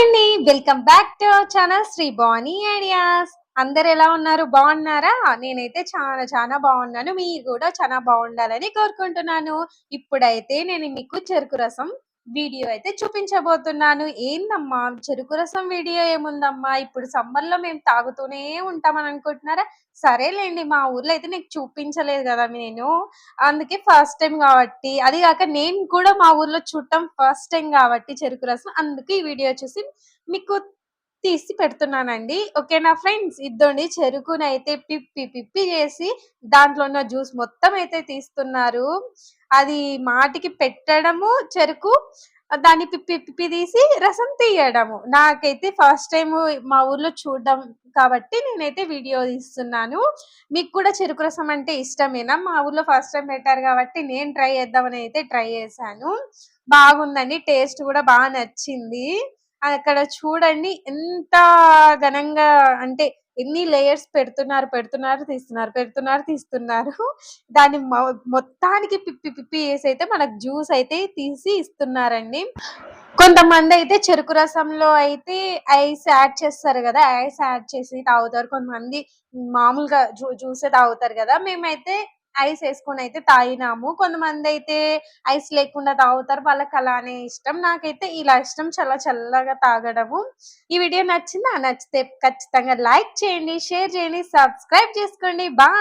అండి. Welcome back to our channel Sri Bani ideas అందరు ఎలా ఉన్నారు? బాగున్నారా? నేనైతే చాలా చాలా బాగున్నాను. మీరు కూడా చాలా బాగుండాలని కోరుకుంటున్నాను. ఇప్పుడైతే నేను మీకు చెరుకు రసం వీడియో అయితే చూపించబోతున్నాను. ఏందమ్మా? చెరుకు రసం వీడియో ఏముందమ్మా? ఇప్పుడు సమ్మర్లో మేము తాగుతూనే ఉంటామని అనుకుంటున్నారా? సరేలేండి మా ఊర్లో అయితే నీకు చూపించలేదు కదా నేను. అందుకే ఫస్ట్ టైం కాబట్టి. అది కాక నేను కూడా మా ఊర్లో చూడటం ఫస్ట్ టైం కాబట్టి చెరుకు రసం. అందుకే ఈ వీడియో చూసి మీకు తీసి పెడుతున్నానండి. ఓకేనా ఫ్రెండ్స్ ఇద్దండి. చెరుకునైతే పిప్పి పిప్పి చేసి దాంట్లో ఉన్న జ్యూస్ మొత్తం అయితే తీస్తున్నారు. అది మాటికి పెట్టడము చెరుకు దాన్ని పిప్పి పిప్పి తీసి రసం తీయడము. నాకైతే ఫస్ట్ టైం మా ఊర్లో చూడడం కాబట్టి నేనైతే వీడియో తీస్తున్నాను. మీకు కూడా చెరుకు రసం అంటే ఇష్టమేనా? మా ఊర్లో ఫస్ట్ టైం పెట్టారు కాబట్టి నేను ట్రై చేద్దామని అయితే ట్రై చేశాను. బాగుందండి టేస్ట్ కూడా బాగా నచ్చింది. అక్కడ చూడండి ఎంత ఘనంగా అంటే ఎన్ని లేయర్స్ పెడుతున్నారు పెడుతున్నారు తీస్తున్నారు పెడుతున్నారు తీస్తున్నారు. దాన్ని మొ- మొత్తానికి పిప్పి పిప్పి వేసి అయితే మనకు జ్యూస్ అయితే తీసి ఇస్తున్నారండి. కొంతమంది అయితే చెరుకు రసంలో అయితే ఐస్ యాడ్ చేస్తారు కదా ఐస్ యాడ్ చేసి తాగుతారు. కొంతమంది మామూలుగా జ్యూ జ్యూసే తాగుతారు కదా మేమైతే ఐస్ వేసుకొని అయితే తాగినాము. కొంతమంది అయితే ఐస్ లేకుండా తాగుతారు. వాళ్ళకి అలానే ఇష్టం. నాకైతే ఇలా ఇష్టం చాలా చల్లగా తాగడము. ఈ వీడియో నచ్చిందా? నచ్చితే ఖచ్చితంగా లైక్ చేయండి షేర్ చేయండి సబ్స్క్రైబ్ చేసుకోండి. బాయ్!